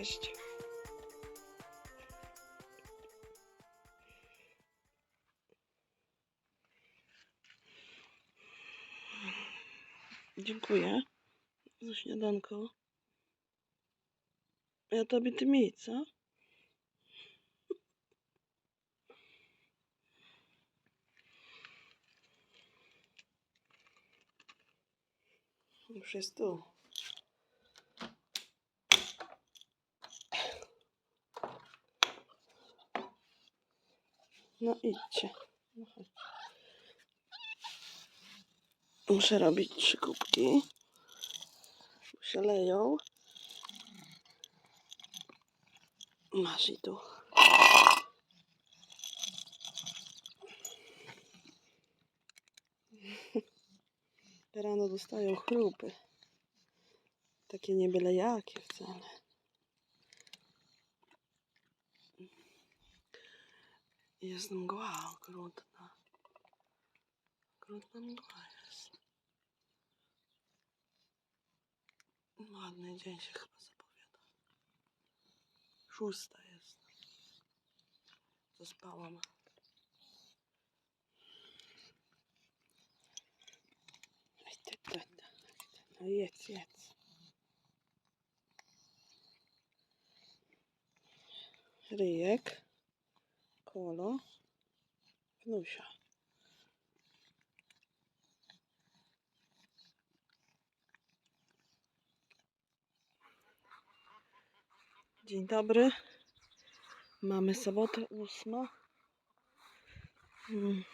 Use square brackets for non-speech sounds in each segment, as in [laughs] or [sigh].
jeść. Dziękuję za śniadanko. Ja tobie ty mi, co? Już jest tu. No idźcie. No. Muszę robić trzy kubki. Się leją. Masz i tu. Rano dostają chrupy. Takie nie byle jakie wcale. Jest mgła okrutna. Okrutna mgła jest. Ładny dzień się chyba zapowiada. Szósta jest. Zaspałam. Ty. No jedz, jedz. Ryjek. Kolo. Wnusia. Dzień dobry. Mamy sobotę ósma. Mm.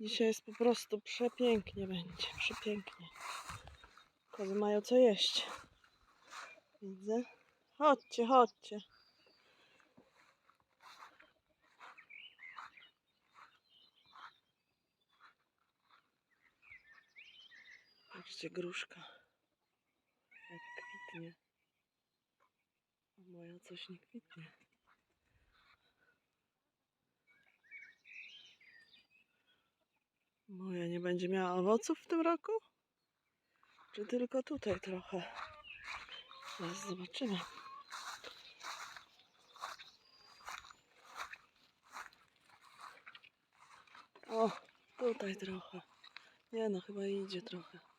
Dzisiaj jest po prostu przepięknie będzie. Przepięknie. Kozy mają co jeść. Widzę. Chodźcie, chodźcie. Patrzcie, gruszka. Jak kwitnie. A moja coś nie kwitnie. Moja nie będzie miała owoców w tym roku? Czy tylko tutaj trochę? Zaraz zobaczymy. O, tutaj trochę. Nie no, chyba idzie trochę.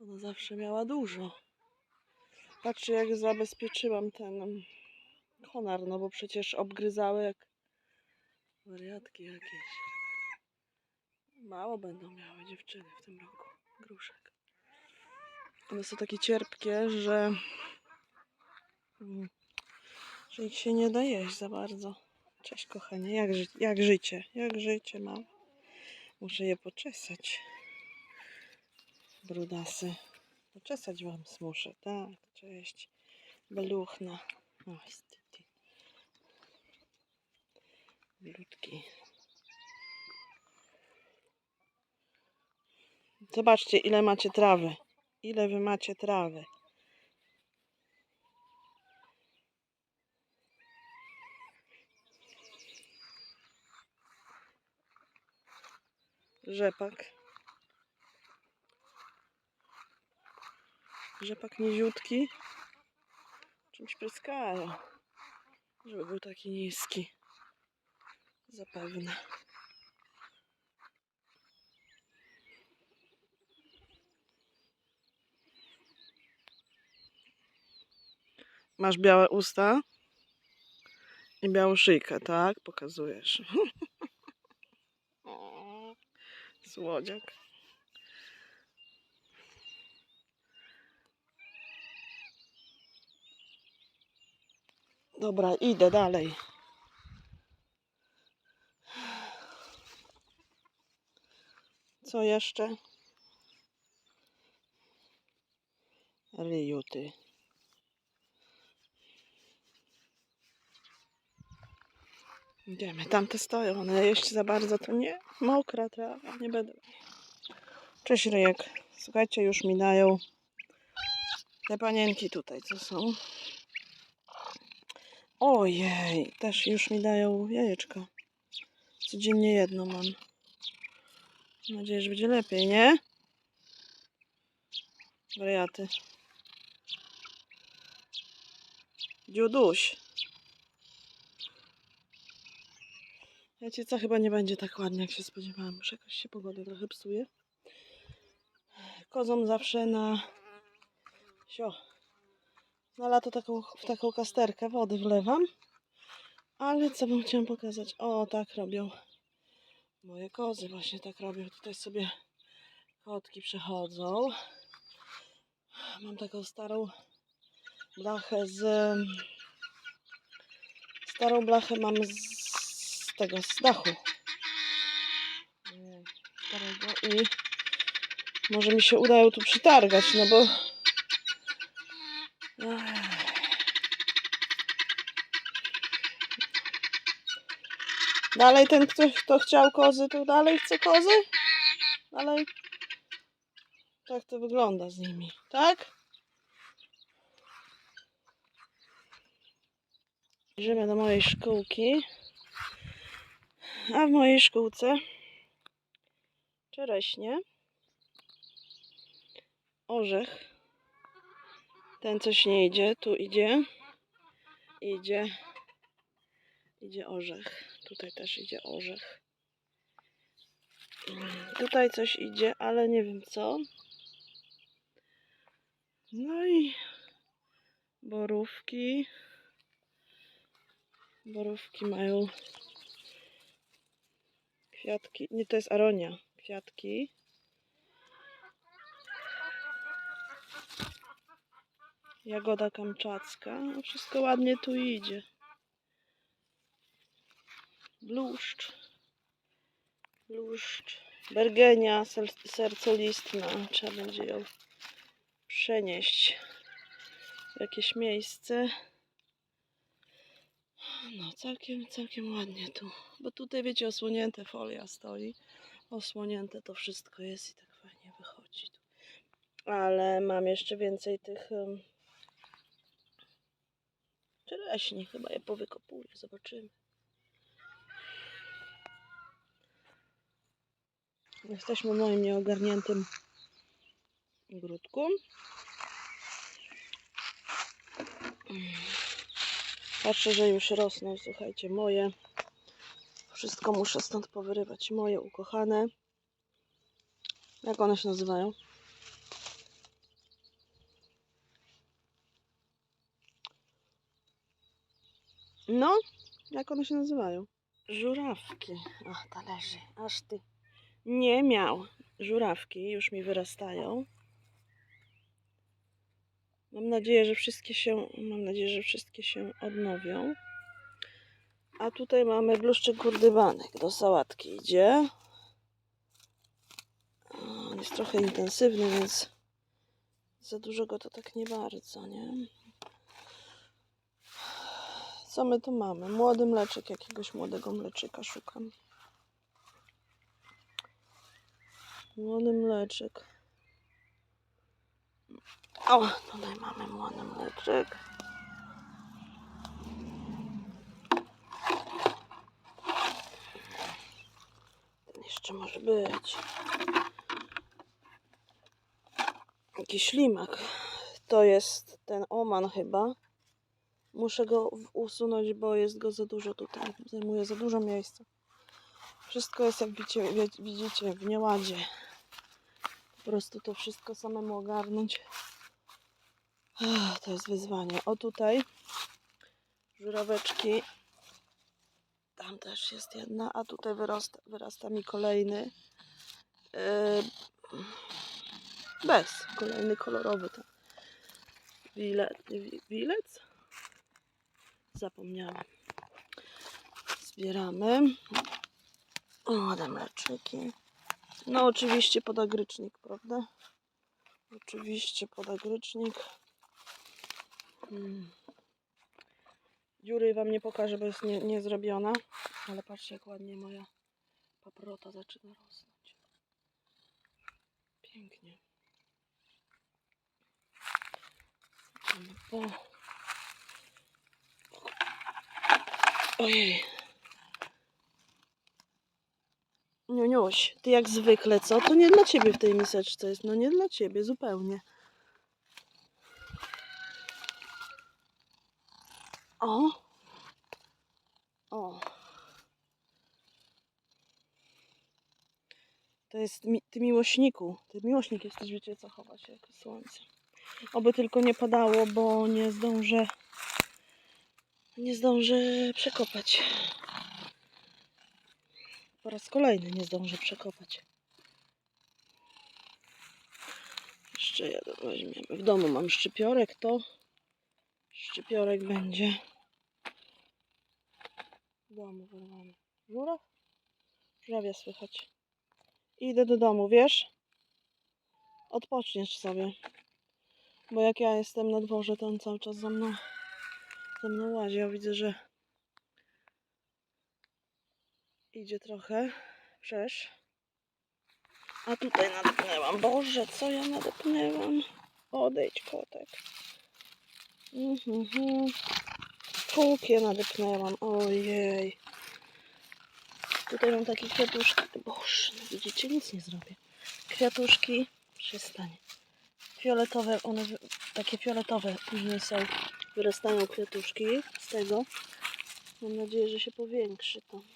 Ona zawsze miała dużo. Patrzcie, jak zabezpieczyłam ten konar, no bo przecież obgryzały jak wariatki jakieś. Mało będą miały dziewczyny w tym roku gruszek. One są takie cierpkie, że, mm, że ich się nie da jeść za bardzo. Cześć kochanie, jak, jak życie? Jak życie mam? Muszę je poczesać. Brudasy. Poczesać wam muszę, tak. Cześć. Beluchna. Oj, styty. Bludki. Zobaczcie, ile macie trawy. Ile wy macie trawy. Rzepak. Rzepak niziutki. Czymś pryskają. Żeby był taki niski. Zapewne. Masz białe usta i białą szyjkę, tak? Pokazujesz. [laughs] Słodziak. Dobra, idę dalej. Co jeszcze? Ryjuty. Idziemy, tamte stoją, one jeść za bardzo to nie. Mokra trawa, nie będę. Cześć Ryjek. Słuchajcie, już minają te panienki tutaj, co są. Ojej, też już mi dają jajeczka. Codziennie jedno mam. Mam nadzieję, że będzie lepiej, nie? Wariaty. Dziuduś. Wiecie co, chyba nie będzie tak ładnie, jak się spodziewałam. Już jakoś się pogoda trochę psuje. Kozom zawsze na... Sio. Na lato taką, w taką kasterkę wody wlewam. Ale co bym chciała pokazać? O, tak robią moje kozy. Właśnie tak robią. Tutaj sobie kotki przechodzą. Mam taką starą blachę z... Starą blachę mam z, tego, z dachu. Starego i może mi się uda ją tu przytargać, no bo... Dalej ten, kto, kto chciał kozy, to dalej chce kozy? Dalej? Tak to wygląda z nimi, tak? Idziemy do mojej szkółki. A w mojej szkółce czereśnie, orzech, ten coś nie idzie, tu idzie, idzie, idzie orzech, tutaj też idzie orzech. Tutaj coś idzie, ale nie wiem co. No i borówki. Borówki mają kwiatki. Nie, to jest aronia. Kwiatki. Jagoda kamczacka. No wszystko ładnie tu idzie. Bluszcz. Bluszcz. Bergenia ser- sercolistna. Trzeba będzie ją przenieść w jakieś miejsce. No, całkiem, całkiem ładnie tu. Bo tutaj, wiecie, osłonięte folia stoi. Osłonięte to wszystko jest i tak fajnie wychodzi. Tu. Ale mam jeszcze więcej tych um, czereśni. Chyba je powykopuję. Zobaczymy. Jesteśmy w moim nieogarniętym ogródku. Patrzę, że już rosną, słuchajcie, moje. Wszystko muszę stąd powyrywać. Moje ukochane. Jak one się nazywają? No, jak one się nazywają? Żurawki. Ach, talerzy, aż ty. Nie miał. Żurawki już mi wyrastają. Mam nadzieję, że wszystkie się, mam nadzieję, że wszystkie się odnowią. A tutaj mamy bluszczyk kurdywanek. Do sałatki idzie. On jest trochę intensywny, więc za dużo go to tak nie bardzo, nie? Co my tu mamy? Młody mleczek, jakiegoś młodego mleczyka szukam. Młody mleczek. O, tutaj mamy młody mleczek. Ten jeszcze może być. Jakiś ślimak. To jest ten oman chyba. Muszę go usunąć, bo jest go za dużo tutaj. Zajmuje za dużo miejsca. Wszystko jest, jak widzicie w nieładzie. Po prostu to wszystko samemu ogarnąć. To jest wyzwanie. O tutaj żuraweczki. Tam też jest jedna, a tutaj wyrasta, wyrasta mi kolejny. Yy, bez. Kolejny kolorowy. Ten. Wile, wi- wilec? Zapomniałam. Zbieramy. Młode mleczyki. No oczywiście podagrycznik, prawda? Oczywiście podagrycznik. Mm. Dziury wam nie pokażę, bo jest nie, nie zrobiona. Ale patrzcie jak ładnie moja paprota zaczyna rosnąć. Pięknie. Ojej. Niuniuś, ty jak zwykle, co? To nie dla ciebie w tej miseczce jest. No nie dla ciebie, zupełnie. O! O! To jest mi, ty miłośniku. Ty miłośnik jesteś, wiecie co, chowa się jako słońce. Oby tylko nie padało, bo nie zdążę nie zdążę przekopać. Po raz kolejny nie zdążę przekopać. Jeszcze jeden weźmiemy. W domu mam szczypiorek, to szczypiorek będzie. Domu wyrwany. Żuraw? Żurawia słychać. Idę do domu, wiesz? Odpoczniesz sobie. Bo jak ja jestem na dworze, to on cały czas za mną, za mną łazi. Ja widzę, że idzie trochę. Przesz. A tutaj nadepnęłam. Boże, co ja nadepnęłam? Odejdź, kotek. Mhm. Kukie nadepnęłam. Ojej. Tutaj mam takie kwiatuszki. Boże, no widzicie, nic nie zrobię. Kwiatuszki. Przestań. Fioletowe, one takie fioletowe później są. Wyrastają kwiatuszki z tego. Mam nadzieję, że się powiększy to.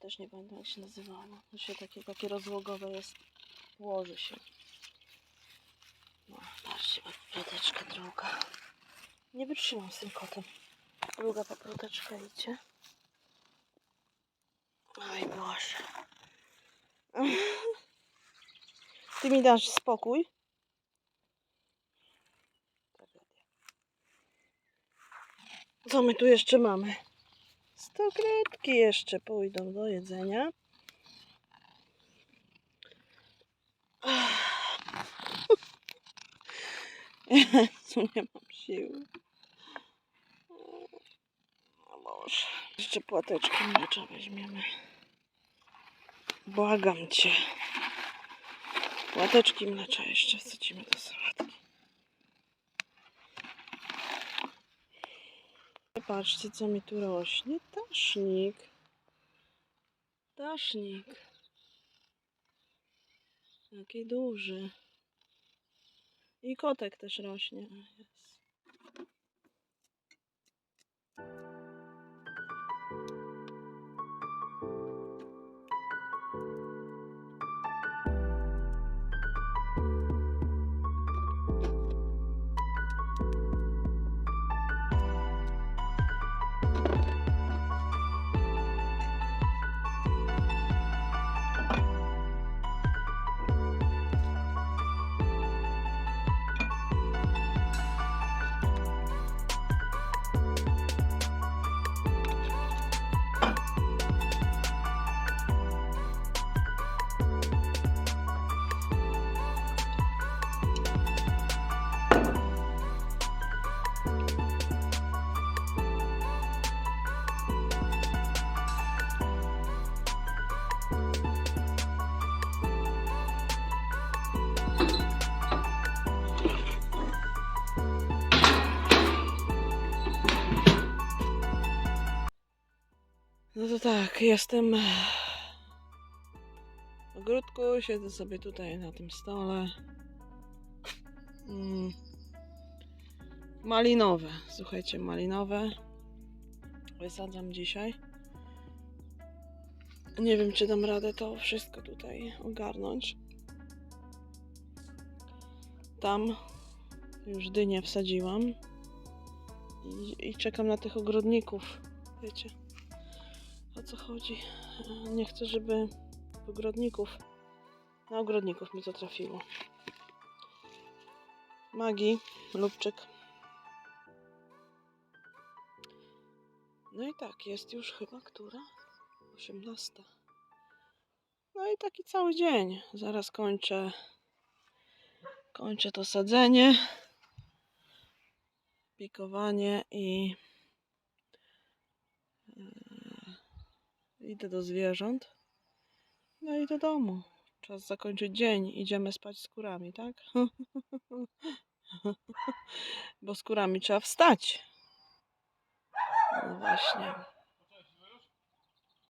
Też nie będę jak się nazywało. To się takie, takie rozłogowe jest. Ułoży się. No, patrzcie, paproteczka druga. Nie wytrzymam z tym kotem. Druga paproteczka idzie. Oj Boże. Ty mi dasz spokój? Co my tu jeszcze mamy? Stokretki jeszcze pójdą do jedzenia. Jezu, [laughs] nie mam siły. O Boże. Jeszcze płateczkę mlecza weźmiemy. Błagam cię. Płateczki mlecza jeszcze wsadzimy do sałatki. Patrzcie, co mi tu rośnie. Dasznik. Dasznik. Jaki duży. I kotek też rośnie. Jest. To tak, jestem w ogródku, siedzę sobie tutaj na tym stole. Mm. Malinowe, słuchajcie, malinowe. Wysadzam dzisiaj. Nie wiem, czy dam radę to wszystko tutaj ogarnąć. Tam już dynię wsadziłam. I, I czekam na tych ogrodników. Wiecie, o co chodzi. E, Nie chcę, żeby ogrodników. Na ogrodników mi to trafiło. Magii, lubczyk. No i tak, jest już chyba która? 18. No i taki cały dzień. Zaraz kończę. Kończę to sadzenie, pikowanie i idę do zwierząt. No i do domu. Czas zakończyć dzień. Idziemy spać z kurami, tak? [laughs] Bo z kurami trzeba wstać. No właśnie.